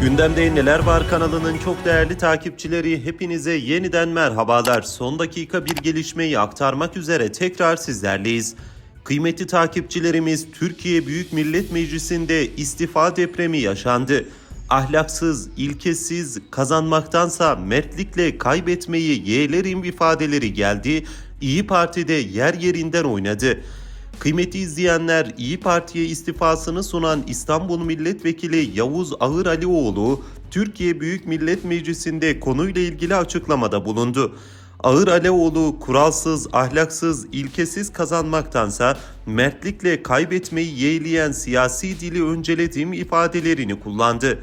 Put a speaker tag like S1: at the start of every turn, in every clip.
S1: Gündemde Neler Var kanalının çok değerli takipçileri hepinize yeniden merhabalar. Son dakika bir gelişmeyi aktarmak üzere tekrar sizlerleyiz. Kıymetli takipçilerimiz Türkiye Büyük Millet Meclisi'nde istifa depremi yaşandı. Ahlaksız, ilkesiz, kazanmaktansa mertlikle kaybetmeyi yeğlerim ifadeleri geldi. İyi Parti'de yer yerinden oynadı. Kıymetli izleyenler İyi Parti'ye istifasını sunan İstanbul Milletvekili Yavuz Ağır Alioğlu, Türkiye Büyük Millet Meclisi'nde konuyla ilgili açıklamada bulundu. Ağır Alioğlu kuralsız, ahlaksız, ilkesiz kazanmaktansa mertlikle kaybetmeyi yeğleyen siyasi dili öncelediğim ifadelerini kullandı.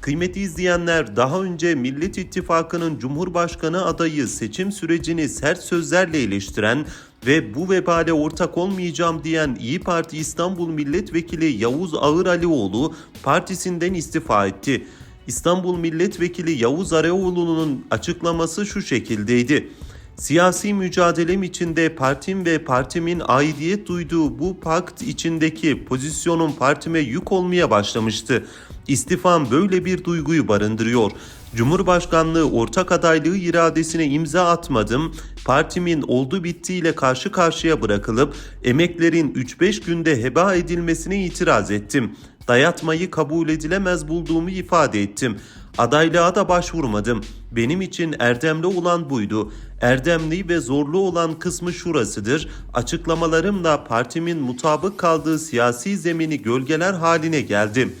S1: Kıymetli izleyenler daha önce Millet İttifakı'nın Cumhurbaşkanı adayı seçim sürecini sert sözlerle eleştiren ve bu vebale ortak olmayacağım diyen İyi Parti İstanbul Milletvekili Yavuz Ağır Alioğlu partisinden istifa etti. İstanbul Milletvekili Yavuz Araoğlu'nun açıklaması şu şekildeydi. Siyasi mücadelem içinde partim ve partimin aidiyet duyduğu bu pakt içindeki pozisyonum partime yük olmaya başlamıştı. İstifam böyle bir duyguyu barındırıyor. Cumhurbaşkanlığı ortak adaylığı iradesine imza atmadım. Partimin oldu bittiyle karşı karşıya bırakılıp emeklerin 3-5 günde heba edilmesine itiraz ettim. Dayatmayı kabul edilemez bulduğumu ifade ettim. Adaylığa da başvurmadım. Benim için erdemli olan buydu. Erdemli ve zorlu olan kısmı şurasıdır. Açıklamalarımla partimin mutabık kaldığı siyasi zemini gölgeler haline geldim.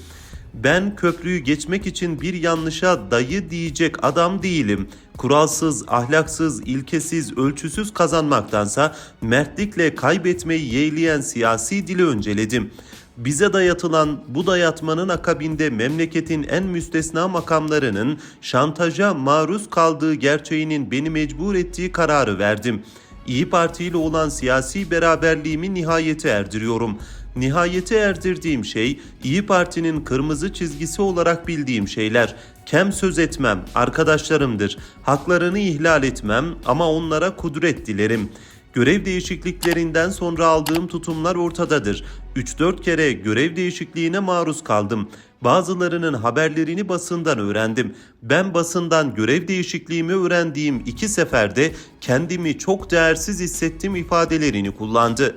S1: Ben köprüyü geçmek için bir yanlışa dayı diyecek adam değilim. Kuralsız, ahlaksız, ilkesiz, ölçüsüz kazanmaktansa mertlikle kaybetmeyi yeğleyen siyasi dili önceledim. Bize dayatılan bu dayatmanın akabinde memleketin en müstesna makamlarının şantaja maruz kaldığı gerçeğinin beni mecbur ettiği kararı verdim. İyi Parti ile olan siyasi beraberliğimi nihayete erdiriyorum. Nihayete erdirdiğim şey İyi Parti'nin kırmızı çizgisi olarak bildiğim şeyler. Kem söz etmem, arkadaşlarımdır. Haklarını ihlal etmem ama onlara kudret dilerim. Görev değişikliklerinden sonra aldığım tutumlar ortadadır. 3-4 kere görev değişikliğine maruz kaldım. Bazılarının haberlerini basından öğrendim. Ben basından görev değişikliğimi öğrendiğim iki seferde kendimi çok değersiz hissettim ifadelerini kullandı.